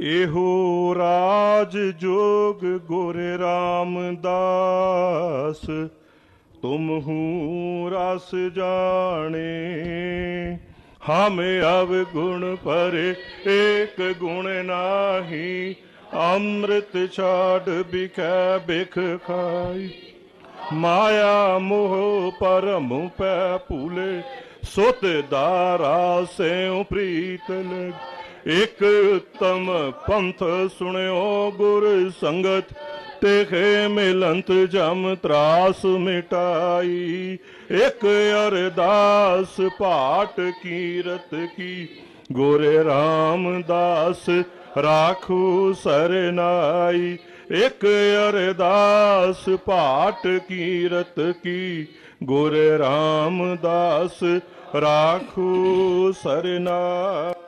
ਇਹੋ ਰਾਜ ਜੋਗ ਗੁਰ ਰਾਮਦਾਸ, ਤੁਮ ਹੂੰ ਰਸ ਜਾਣੇ। ਹਮ ਅਵ ਗੁਣ ਪਰੇ ਏਕ ਗੁਣ ਨਾਹੀ, ਅੰਮ੍ਰਿਤ ਛਾੜ ਬਿਖੈ ਬਿਖ ਖਾਈ। ਮਾਇਆ ਮੋਹ ਪਰਮ ਪੈ ਭੂਲੇ, ਸੁਤ ਦਾਰਾ ਸਿਉ ਪ੍ਰੀਤ ਲਗ ਇਕ ਤਮ ਪੰਥ ਸੁਣਿਓ ਗੁਰ ਸੰਗਤ, ਤੇਖੇ ਮਿਲੰਤ ਜਮ ਤਰਾਸ ਮਿਟਾਈ। ਇਕ ਅਰਦਾਸ ਪਾਟ ਕੀਰਤ ਕੀ, ਗੋਰੇ ਰਾਮਦਾਸ ਰਾਖੂ ਸਰਨਾਈ। ਇਕ ਅਰਦਾਸ ਪਾਟ ਕੀਰਤ ਕੀ, ਗੁਰ ਰਾਮਦਾਸ ਰਾਖੂ ਸਰਨਾਈ।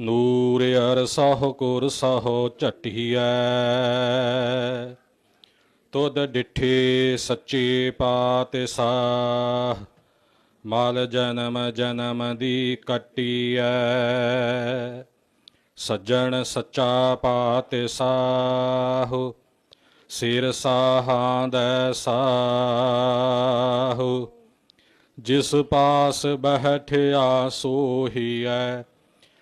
ਨੂਰ ਅਰ ਸਹੁ ਕੁਰ ਸਹੁ ਝਟੀਐ। ਤੁਧ ਡਿਠੇ ਸੱਚੇ ਪਾਤਿ ਸਾਹ ਮਲ ਜਨਮ ਜਨਮ ਦੀ ਕਟੀਐ। ਸੱਜਣ ਸੱਚਾ ਪਾਤਿ ਸਾਹੁ ਸਿਰ ਸਾਹਾਂ ਦੈ ਸਾਹੁ। ਜਿਸ ਪਾਸ ਬਹਿਠਿਆ ਸੋਹੀਐ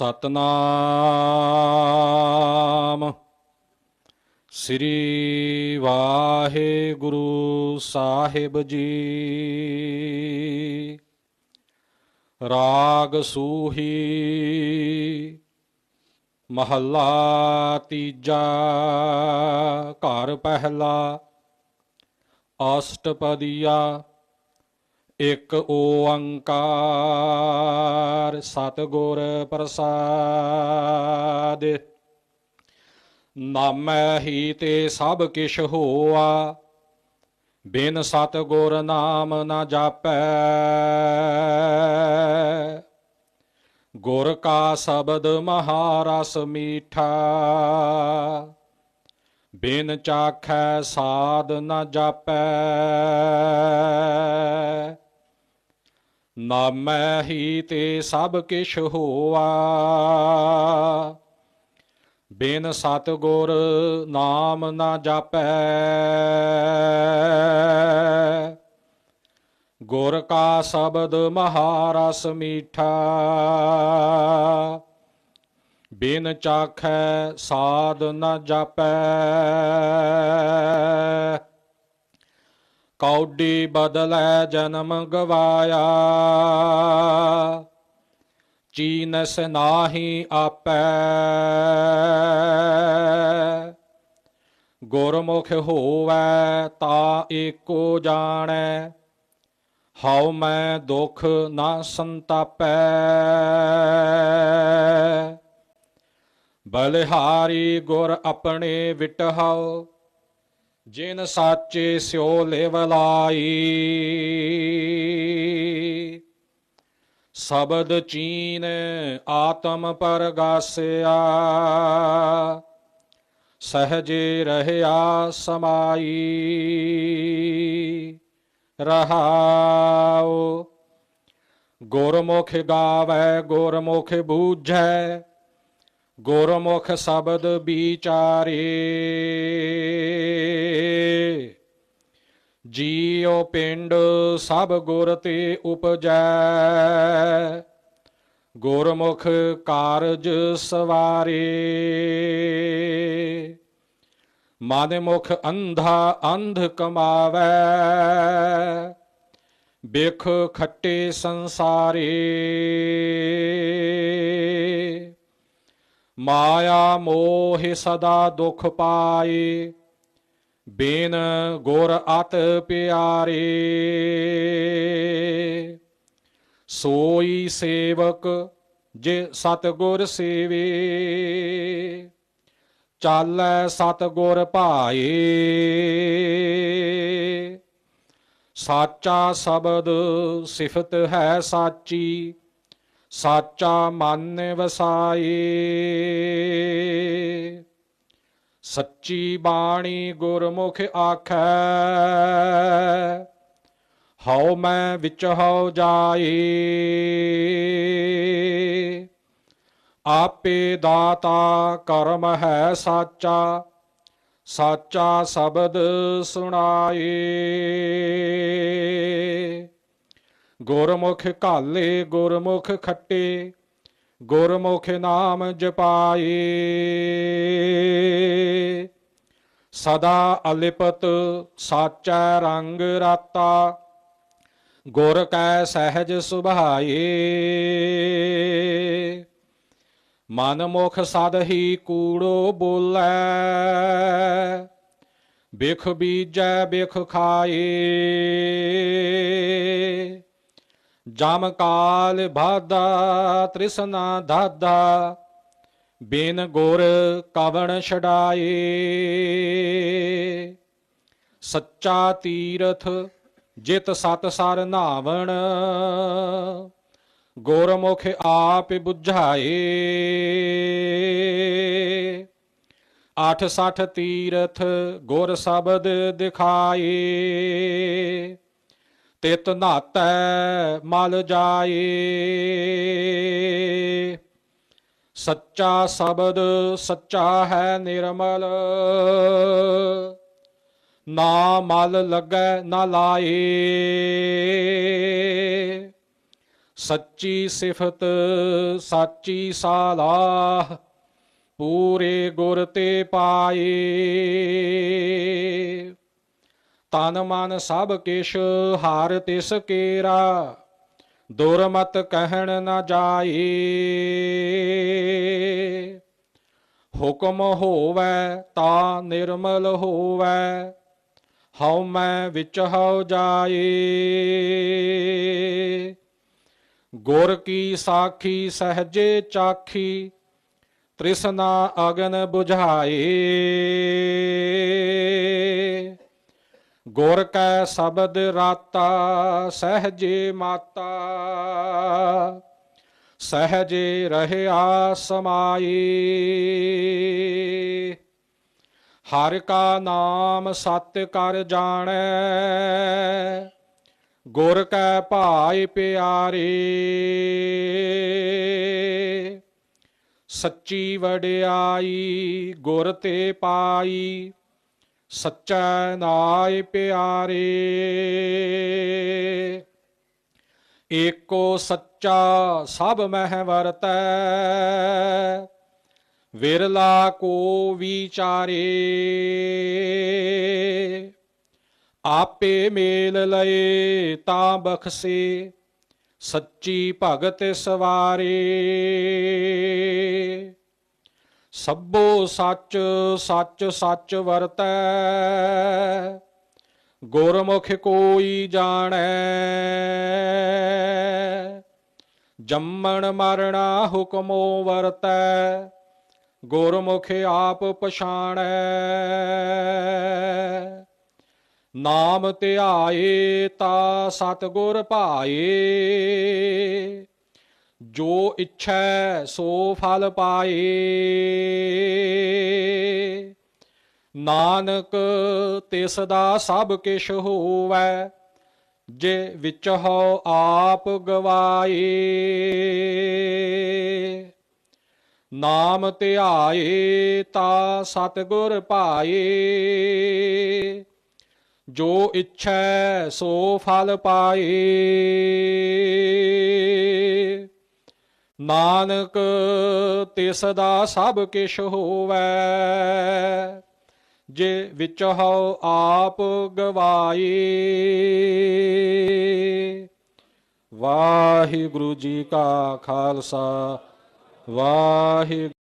ਸਤਨਾਮ। ਸ੍ਰੀ ਵਾਹਿਗੁਰੂ ਸਾਹਿਬ ਜੀ। ਰਾਗ ਸੂਹੀ। ਮਹੱਲਾ ਤੀਜਾ। ਘਰ ਪਹਿਲਾ। ਅਸ਼ਟਪਦੀਆ। ਇਕ ਓੰਕਾਰ ਸਤਿਗੁਰ ਪ੍ਰਸਾਦ। ਨਾਮੈ ਹੀ ਤੇ ਸਭ ਕਿਛ ਹੋਆ, ਬਿਨ ਸਤਿਗੁਰ ਨਾਮ ਨਾ ਜਾਪੈ। ਗੁਰ ਕਾ ਸ਼ਬਦ ਮਹਾਰਸ ਮੀਠਾ, ਬਿਨ ਚਾਖੈ ਸਾਧ ਨਾ ਜਾਪੈ। ਨਾਮੈ ਹੀ ਤੇ ਸਭ ਕਿਛ ਹੋਆ। ਬਿਨ ਸਤਿਗੁਰ ਨਾਮ ਨਾ ਜਾਪੈ। ਗੁਰ ਕਾ ਸ਼ਬਦ ਮਹਾਰਸ ਮੀਠਾ। ਬਿਨ ਚਾਖੈ ਸਾਧ ਨ ਜਾਪੈ। ਕੌਡੀ ਬਦਲੈ ਜਨਮ ਗਵਾਇਆ। ਚੀਨਸ ਨਾਹੀ ਆਪੈ। ਗੁਰਮੁਖ ਹੋਵੈ ਤਾ ਏਕੋ ਜਾਣੈ। ਹਉ ਮੈਂ ਦੁਖ ਨਾ ਸੰਤਾਪੈ। ਬਲਿਹਾਰੀ ਗੁਰ ਆਪਣੇ ਵਿਟਹਾਓ ਜਿਨ ਸਾਚੇ ਸਿਓ ਲੇਵਲਾਈ ਸ਼ਬਦ ਚੀਨ ਆਤਮ ਪਰਗਾਸਿਆ ਸਹਜੇ ਰਹਿਆ ਸਮਾਈ। ਰਹਾਉ, ਗੁਰਮੁਖ ਗਾਵੇ, ਗੁਰਮੁਖ ਬੂਝੈ। ਗੁਰਮੁਖ ਸ਼ਬਦ ਵਿਚਾਰੇ। ਜੀਉ ਪਿੰਡ ਸਭ ਗੁਰ ਤੇ ਉਪਜੈ। ਗੁਰਮੁਖ ਕਾਰਜ ਸਵਾਰੇ। ਮਨ ਮੁਖ ਅੰਧਾ ਅੰਧ ਕਮਾਵੈ। ਬਿਖ ਖੱਟੇ ਸੰਸਾਰੇ। ਮਾਇਆ ਮੋਹ ਸਦਾ ਦੁਖ ਪਾਏ। ਬੇਨ ਗੁਰ ਅਤ ਪਿਆਰੇ। ਸੋਈ ਸੇਵਕ ਜੇ ਸਤਗੁਰ ਸੇਵੇ, ਚਾਲੈ ਸਤਗੁਰ ਭਾਏ। ਸਾਚਾ ਸ਼ਬਦ ਸਿਫਤ ਹੈ ਸਾਚੀ, ਸਾਚਾ ਮਨ ਵਸਾਏ। ਸੱਚੀ ਬਾਣੀ ਗੁਰਮੁਖ ਆਖੈ। ਹਉ ਮੈਂ ਵਿੱਚ ਹਉ ਜਾਏ। ਆਪੇ ਦਾਤਾ ਕਰਮ ਹੈ ਸਾਚਾ ਸਾਚਾ ਸ਼ਬਦ ਸੁਣਾਏ। ਗੁਰਮੁਖ ਘਾਲੇ ਗੁਰਮੁਖ ਖੱਟੇ ਗੁਰਮੁਖ ਨਾਮ ਜਪਾਏ। ਸਦਾ ਅਲਿਪਤ ਸਾਚਾ ਰੰਗ ਰਾਤਾ, ਗੁਰ ਕੈ ਸਹਿਜ ਸੁਭਾਏ। ਮਨ ਮੁਖ ਸਦ ਹੀ ਕੂੜੋ ਬੋਲੇ, ਬਿਖ ਬੀਜੈ ਬਿਖ ਖਾਏ। ਜਮ ਕਾਲ ਬਾਧਾ ਤ੍ਰਿਸ਼ਨਾ ਦਾਦਾ, ਬਿਨ ਗੁਰ ਕਵਣ ਛਡਾਏ। ਸੱਚਾ ਤੀਰਥ ਜਿਤ ਸਤ ਸਰ ਨਾਵਣ, ਗੁਰਮੁਖ ਆਪ 부ਝਾਏ ਆਠ ਸਠ ਤੀਰਥ ਗੁਰ ਸ਼ਬਦ ਦਿਖਾਏ। ਤਿਤ ਨਾਤੈ ਮਲ ਜਾਏ। ਸੱਚਾ ਸ਼ਬਦ ਸੱਚਾ ਹੈ ਨਿਰਮਲ। ਨਾ ਮਲ ਲੱਗੈ ਨਾ ਲਾਏ। ਸੱਚੀ ਸਿਫਤ ਸਾਚੀ ਸਾਲਾਹ ਪੂਰੇ ਗੁਰ ਤੇ ਪਾਏ। ਤਨ ਮਨ ਸਭ ਕਿਛ ਹਾਰ ਤਿਸ ਕੇਰਾ ਦੁਰਮਤ ਕਹਿਣ ਨਾ ਜਾਏ। ਹੁਕਮ ਹੋਵੇ ਤਾ ਨਿਰਮਲ ਹੋਵੈ, ਹਉ ਮੈਂ ਵਿੱਚ ਹਉ ਜਾਏ। ਗੁਰ ਕੀ ਸਾਖੀ ਸਹਜੇ ਚਾਖੀ, ਤ੍ਰਿਸ਼ਨਾ ਅਗਨ 부ਝਾਏ ਗੁਰ ਕੈ ਸ਼ਬਦ ਰਾਤਾ, ਸਹਜੇ ਮਾਤਾ। ਸਹਜੇ ਰਹਿਆ ਸਮਾਈ। ਹਰ ਕਾ ਨਾਮ ਸਤ ਕਰ ਜਾਣੈ, ਗੁਰ ਕੈ ਭਾਇ ਪਿਆਰੇ। ਸੱਚੀ ਵਡਿਆਈ, ਗੁਰ ਤੇ ਪਾਈ ਸੱਚਾ ਨਾਇ ਪਿਆਰੇ ਏਕੋ ਸੱਚਾ ਸਭ ਮਹਿ ਵਰਤੈ ਵਿਰਲਾ ਕੋ ਵਿਚਾਰੇ ਆਪੇ ਮੇਲ ਲਏ ਤਾਂ ਬਖਸੇ ਸੱਚੀ ਭਗਤ ਸਵਾਰੇ ਸਭੋ ਸੱਚ ਸੱਚ ਸੱਚ ਵਰਤੈ। ਗੁਰਮੁਖ ਕੋਈ ਜਾਣੈ। ਜੰਮਣ ਮਰਣਾ ਹੁਕਮੋ ਵਰਤੈ। ਗੁਰਮੁਖ ਆਪ ਪਛਾਣੈ। ਨਾਮ ਧਿਆਏ ਤਾ ਸਤਗੁਰ ਭਾਏ। ਜੋ ਇੱਛੈ ਸੋ ਫਲ ਪਾਏ। ਨਾਨਕ, ਤਿਸ ਦਾ ਸਭ ਕਿਛ ਹੋਵੈ, ਜੇ ਵਿੱਚ ਹੋ ਆਪ ਗਵਾਏ। ਨਾਮ ਧਿਆਏ ਤਾ ਸਤਗੁਰ ਪਾਏ। ਜੋ ਇੱਛੈ ਸੋ ਫਲ ਪਾਏ। ਨਾਨਕ, ਤਿਸ ਦਾ ਸਭ ਕਿਛ ਹੋਵੈ। ਜੇ ਵਿੱਚ ਹਉ ਆਪ ਗਵਾਈ। ਵਾਹਿਗੁਰੂ ਜੀ ਕਾ ਖਾਲਸਾ, ਵਾਹਿਗੁਰੂ